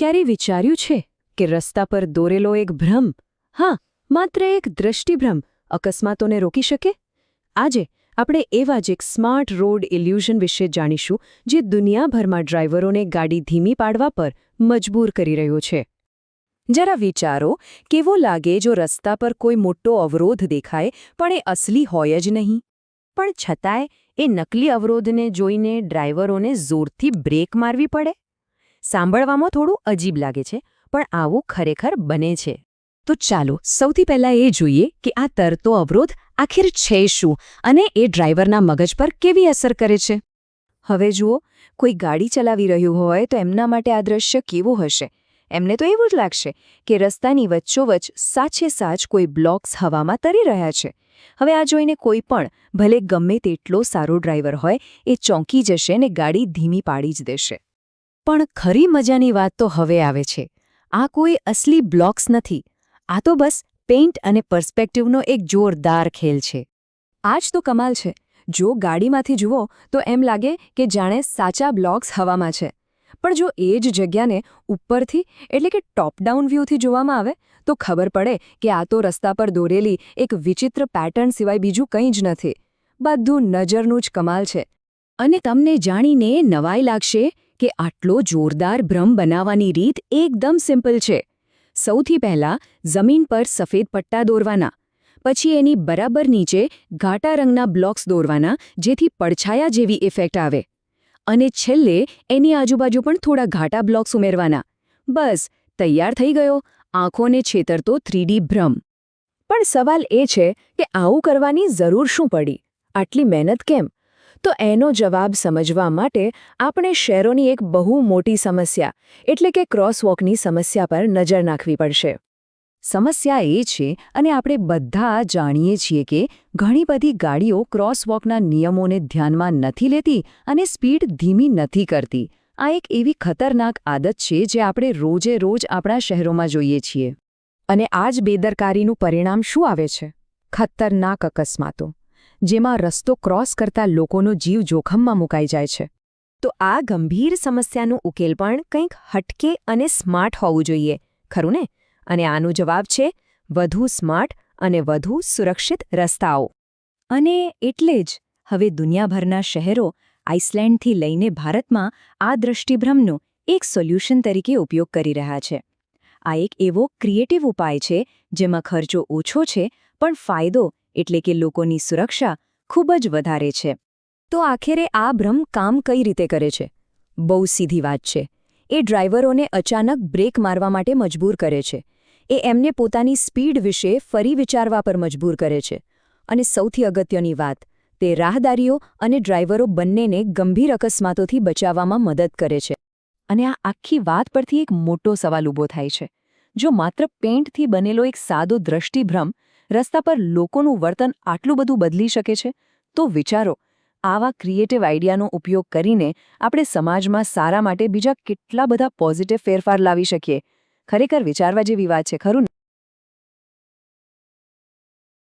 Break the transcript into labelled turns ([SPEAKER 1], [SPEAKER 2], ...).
[SPEAKER 1] ક્યારે વિચાર્યું છે કે રસ્તા પર દોરેલો એક ભ્રમ? હા, માત્ર એક દ્રષ્ટિભ્રમ અકસ્માતોને રોકી શકે? આજે આપણે એવા જ એક સ્માર્ટ રોડ ઇલ્યુઝન વિશે જાણીશું, જે દુનિયાભરમાં ડ્રાઈવરોને ગાડી ધીમી પાડવા પર મજબૂર કરી રહ્યો છે. જરા વિચારો, કેવો લાગે જો રસ્તા પર કોઈ મોટો અવરોધ દેખાય, પણ એ અસલી હોય જ નહીં? પણ છતાંય એ નકલી અવરોધને જોઈને ડ્રાઈવરોને જોરથી બ્રેક મારવી પડે? સાંભળવામાં થોડું અજીબ લાગે છે, પણ આવું ખરેખર બને છે. તો ચાલો, સૌથી પહેલા એ જોઈએ કે આ તરતો અવરોધ આખિર છે શું અને એ ડ્રાઈવરના મગજ પર કેવી અસર કરે છે. હવે જુઓ, કોઈ ગાડી ચલાવી રહ્યું હોય તો એમના માટે આ દ્રશ્ય કેવું હશે? એમને તો એવું જ લાગશે કે રસ્તાની વચ્ચોવચ્ચ સાચે સાચ કોઈ બ્લોક્સ હવામાં તરી રહ્યા છે. હવે આ જોઈને કોઈ પણ, ભલે ગમે તેટલો સારો ડ્રાઈવર હોય, એ ચોંકી જશે ને ગાડી ધીમી પાડી જ દેશે. પણ ખરી મજાની વાત તો હવે આવે છે. આ કોઈ અસલી બ્લોક્સ નથી. આ તો બસ પેઇન્ટ અને પર્સ્પેક્ટિવનો એક જોરદાર ખેલ છે. આ જ તો કમાલ છે. જો ગાડીમાંથી જુઓ, તો એમ લાગે કે જાણે સાચા બ્લોક્સ હવામાં છે. પણ જો એ જ જગ્યાને ઉપરથી, એટલે કે ટોપડાઉન વ્યૂથી જોવામાં આવે, તો ખબર પડે કે આ તો રસ્તા પર દોરેલી એક વિચિત્ર પેટર્ન સિવાય બીજું કંઈ જ નથી. બધું નજરનું જ કમાલ છે. અને તમને જાણીને નવાઈ લાગશે કે આટલો જોરદાર ભ્રમ બનાવવાની રીત એકદમ સિમ્પલ છે. સૌથી પહેલા જમીન પર સફેદ પટ્ટા દોરવાના, પછી એની બરાબર નીચે ઘાટા રંગના બ્લોક્સ દોરવાના જેથી પડછાયા જેવી ઇફેક્ટ આવે. અને છેલ્લે એની આજુબાજુ પણ થોડા ઘાટા બ્લોક્સ ઉમેરવાના. બસ, તૈયાર થઈ ગયો. આંખોને છેતરતો થ્રીડી ભ્રમ. પણ સવાલ એ છે કે આવું કરવાની જરૂર શું પડી? આટલી મહેનત કેમ? તો એનો જવાબ સમજવા માટે આપણે શહેરોની એક બહુ મોટી સમસ્યા, એટલે કે ક્રોસવોકની સમસ્યા પર નજર નાખવી પડશે. સમસ્યા એ છે, અને આપણે બધા જાણીએ છીએ કે ઘણી બધી ગાડીઓ ક્રોસવોકના નિયમોને ધ્યાનમાં નથી લેતી અને સ્પીડ ધીમી નથી કરતી. આ એક એવી ખતરનાક આદત છે જે આપણે રોજે રોજ આપણા શહેરોમાં જોઈએ છીએ. અને આ જ બેદરકારીનું પરિણામ શું આવે છે? ખતરનાક અકસ્માતો. જેમાં રસ્તો ક્રોસ કરતા લોકોનો જીવ જોખમમાં મુકાઈ જાય છે. તો આ ગંભીર સમસ્યાનું ઉકેલ પણ કંઈક હટકે અને સ્માર્ટ હોવું જોઈએ, ખરું ને? અને આનો જવાબ છે, વધુ સ્માર્ટ અને વધુ સુરક્ષિત રસ્તાઓ. અને એટલે જ હવે દુનિયાભરના શહેરો આઇસલેન્ડથી લઈને ભારતમાં આ દૃષ્ટિભ્રમનો એક સોલ્યુશન તરીકે ઉપયોગ કરી રહ્યા છે. આ એક એવો ક્રિએટિવ ઉપાય છે જેમાં ખર્ચો ઓછો છે, પણ ફાયદો એટલે કે લોકોની સુરક્ષા ખૂબ જ વધારે છે. તો આખરે આ ભ્રમ કામ કઈ રીતે કરે છે? બહુ સીધી વાત છે. એ ડ્રાઈવરોને અચાનક બ્રેક મારવા માટે મજબૂર કરે છે. એ એમને પોતાની સ્પીડ વિશે ફરી વિચારવા પર મજબૂર કરે છે. અને સૌથી અગત્યની વાત, તે રાહદારીઓ અને ડ્રાઈવરો બંનેને ગંભીર અકસ્માતોથી બચાવવામાં મદદ કરે છે. અને આ આખી વાત પરથી એક મોટો સવાલ ઊભો થાય છે. જો માત્ર પેઇન્ટથી બનેલો એક સાદો દ્રષ્ટિભ્રમ રસ્તા પર લોકોનું વર્તન આટલું બધું બદલી શકે છે? તો વિચારો, આવા ક્રિએટિવ આઈડિયાનો ઉપયોગ કરીને આપણે સમાજમાં સારા માટે બીજા કેટલા બધા પોઝિટિવ ફેરફાર લાવી શકીએ? ખરેખર વિચારવા જેવી વાત છે, ખરું